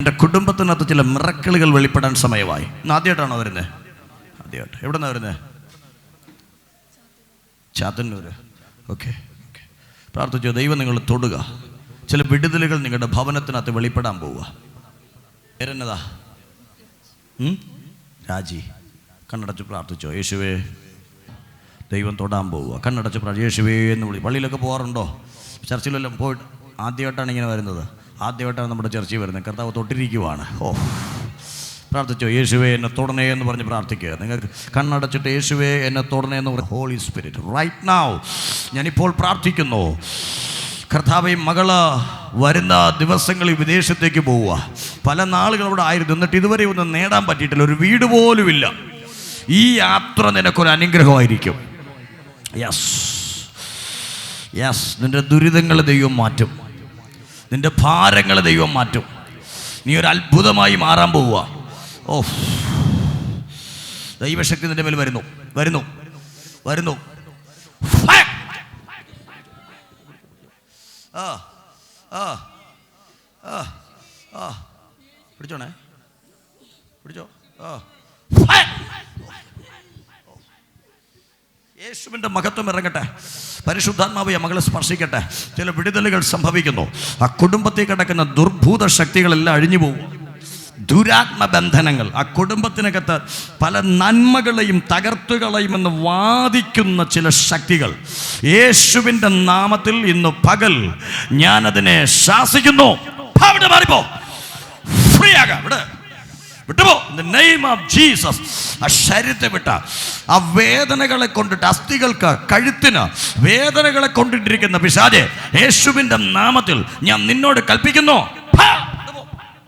എന്റെ കുടുംബത്തിനകത്ത് ചില മിറക്കിളുകൾ വെളിപ്പെടാൻ സമയമായി. ഇന്ന് ആദ്യമായിട്ടാണോ വരുന്നത് ആദ്യമായിട്ട്. എവിടെ നിന്നാണ് വരുന്നത് ചാത്തന്നൂര്. Okay okay. പ്രാർത്ഥിച്ചു ദൈവം നിങ്ങൾ തൊടുക. ചില വിടുതലുകൾ നിങ്ങളുടെ ഭവനത്തിനകത്ത് വെളിപ്പെടാൻ പോവുക. പേരെന്നതാ? രാജി. കണ്ണടച്ച് പ്രാർത്ഥിച്ചോ യേശുവേ. ദൈവം തൊടാൻ പോവുക. കണ്ണടച്ച് പ്രാർത്ഥിച്ചു യേശുവേ എന്ന് വിളി. പള്ളിയിലൊക്കെ പോകാറുണ്ടോ ചർച്ചിലെല്ലാം പോയിട്ട് ആദ്യമായിട്ടാണ് ഇങ്ങനെ വരുന്നത്. ആദ്യമായിട്ടാണ് നമ്മുടെ ചർച്ചയിൽ വരുന്നത്. കർത്താവ് തൊട്ടിരിക്കുവാണ്. ഓ. പ്രാർത്ഥിച്ചോ യേശുവേ എന്നെ തൊടണേ എന്ന് പറഞ്ഞ് പ്രാർത്ഥിക്കുക. നിങ്ങൾക്ക് കണ്ണടച്ചിട്ട് യേശുവേ എന്നെ തൊടണേ എന്ന് പറഞ്ഞ ഹോളി സ്പിരിറ്റ് റൈറ്റ് നാവ് ഞാനിപ്പോൾ പ്രാർത്ഥിക്കുന്നു. കർത്താവെ മകൾ വരുന്ന ദിവസങ്ങളിൽ വിദേശത്തേക്ക് പോവുക. പല നാളുകൾ അവിടെ ആയിരുന്നു എന്നിട്ട് ഇതുവരെ ഒന്നും നേടാൻ പറ്റിയിട്ടില്ല. ഒരു വീട് പോലുമില്ല ഈ യാത്ര നിനക്കൊരു അനുഗ്രഹമായിരിക്കും. യെസ് യെസ് നിന്റെ ദുരിതങ്ങൾ ദൈവം മാറ്റും. നിന്റെ ഭാരങ്ങൾ ദൈവം മാറ്റും. നീ ഒരു അത്ഭുതമായി മാറാൻ പോവുക. ഓ ദൈവശക്തി നിന്റെ മേൽ വരുന്നു. വരുന്നു. വരുന്നു! ആ ആ ആ ആ. പിടിച്ചോണേ. പിടിച്ചോ. ആ. യേശുവിന്റെ മഹത്വം ഇറങ്ങട്ടെ. പരിശുദ്ധാത്മാവിയെ മകളെ സ്പർശിക്കട്ടെ. ചില വിടുതലുകൾ സംഭവിക്കുന്നു. ആ കുടുംബത്തിൽ കിടക്കുന്ന ദുർഭൂത ശക്തികളെല്ലാം അഴിഞ്ഞു പോകും. ദുരാത്മബന്ധനങ്ങൾ ആ കുടുംബത്തിനകത്ത് പല നന്മകളെയും തകർത്തുകളയുമെന്ന് വാദിക്കുന്ന ചില ശക്തികൾ. യേശുവിന്റെ നാമത്തിൽ ഇന്ന് പകൽ ഞാനതിനെ ശാസിക്കുന്നു. മാറിപ്പോ. ഫ്രീ ആകാം. ഇവിടെ. വിട്ടുപോ. നെയിം ഓഫ് ജീസസ് ആ ശരീരത്തെ വിട്ട. ആ വേദനകളെ കൊണ്ടിട്ട് അസ്ഥികൾക്ക് കഴുത്തിന് വേദനകളെ കൊണ്ടിട്ടിരിക്കുന്ന പിശാജെ യേശുവിന്റെ നാമത്തിൽ ഞാൻ നിന്നോട് കൽപ്പിക്കുന്നു.